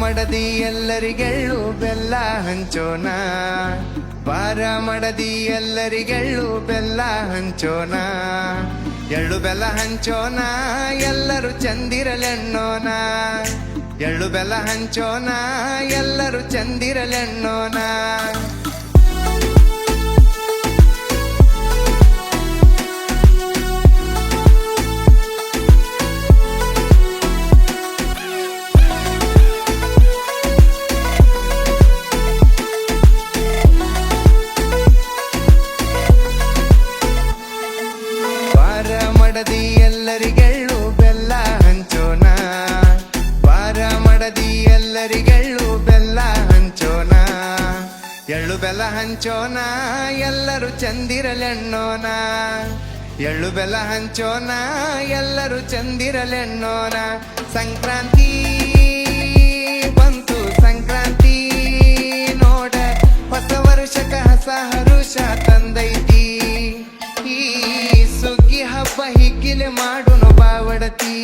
ಮಡದಿ ಎಲ್ಲರಿಗೆಳ್ಳು ಬೆಲ್ಲ ಹಂಚೋಣ. ಬಾರ ಮಡದಿ ಎಲ್ಲರಿಗೆಳ್ಳು ಬೆಲ್ಲ ಹಂಚೋಣ. ಎಳ್ಳು ಬೆಲ್ಲ ಹಂಚೋಣ, ಎಲ್ಲರೂ ಚಂದಿರಲೆಣ್ಣೋಣ. ಎಳ್ಳು ಬೆಲ್ಲ ಹಂಚೋಣ, ಎಲ್ಲರೂ ಚಂದಿರಲೆಣ್ಣೋಣ. ಎಳ್ಳು ಬೆಲ್ಲ ಹಂಚೋಣ ಎಲ್ಲರೂ ಚಂದಿರಲೆಣ್ಣೋಣ ಎಳ್ಳು ಬೆಲ್ಲ ಹಂಚೋಣ ಎಲ್ಲರೂ ಚಂದಿರಲೆಣ್ಣೋಣ ಸಂಕ್ರಾಂತಿ ಬಂತು, ಸಂಕ್ರಾಂತಿ ನೋಡ, ಹೊಸ ವರುಷಕ, ಹೊಸ ಹರುಷ ತಂದೈತಿ ಈ ಸುಗ್ಗಿ ಹಬ್ಬ ಹಿಗ್ಗಿಲೆ ಮಾಡುನು ಬಾವಡತಿ.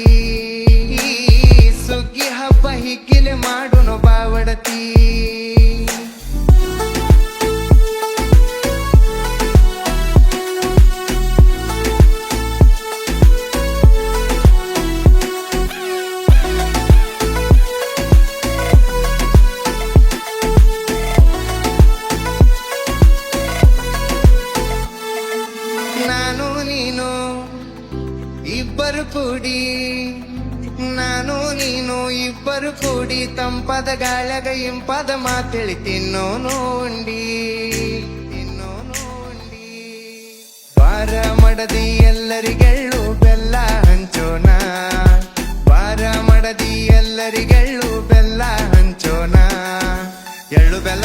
ಈ ಸುಗ್ಗಿ ಹಬ್ಬ ಹಿಗ್ಗಿಲೆ ಮಾಡುನು ಬಾವಡತಿ. ನಾನು ನೀನು, ಇಬ್ಬರು ಕೂಡಿ. ನಾನು ನೀನು, ಇಬ್ಬರು ಕೂಡಿ ತಂಪದ ಗಾಳಗ ಇಂಪದ ಮಾತೇಳಿ ತಿನ್ನೋ ನೋಡಿ ತಿನ್ನೋ ನೋಡಿ ಬಾರ ಮಡದಿ ಎಲ್ಲರಿಗೆಳ್ಳು ಬೆಲ್ಲ ಹಂಚೋಣ ಬಾರ ಮಡದಿ ಎಲ್ಲರಿಗೆಳ್ಳು ಬೆಲ್ಲ ಹಂಚೋಣ, ಎಳ್ಳು ಬೆಲ್ಲ